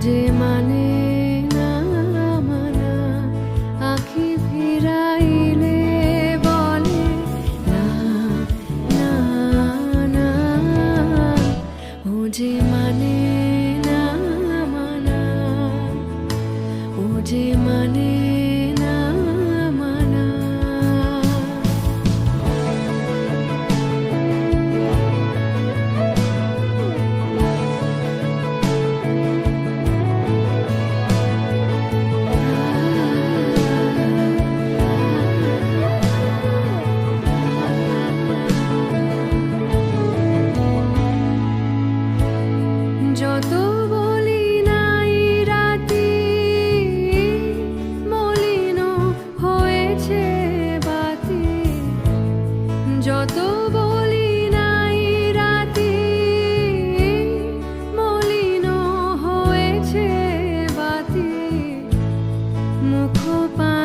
যে মানে না মানা ফিরাইলে বলে না না না। মানে না মানা। মানে Oh, bye.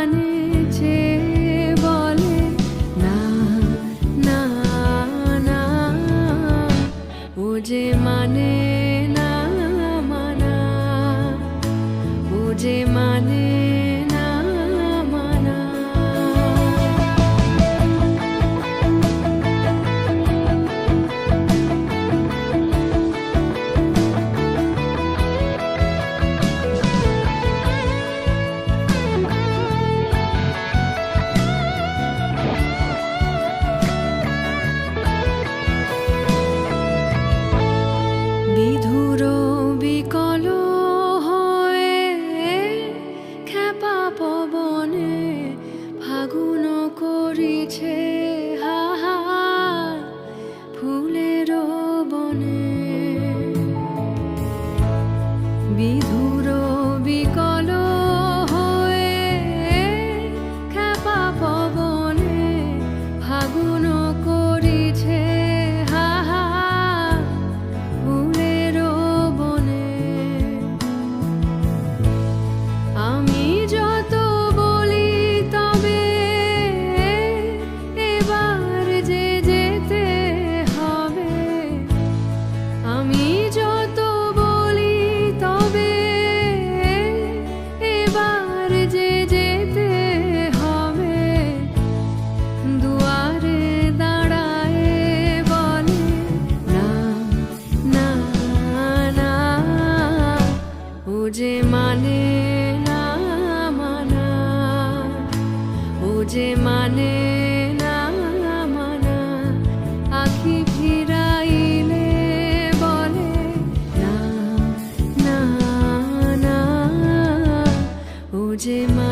উঠেছে হাহার ফুলের বনে। বিধুর বিকল হয়ে খেপা পবনে ফাগুন করিছে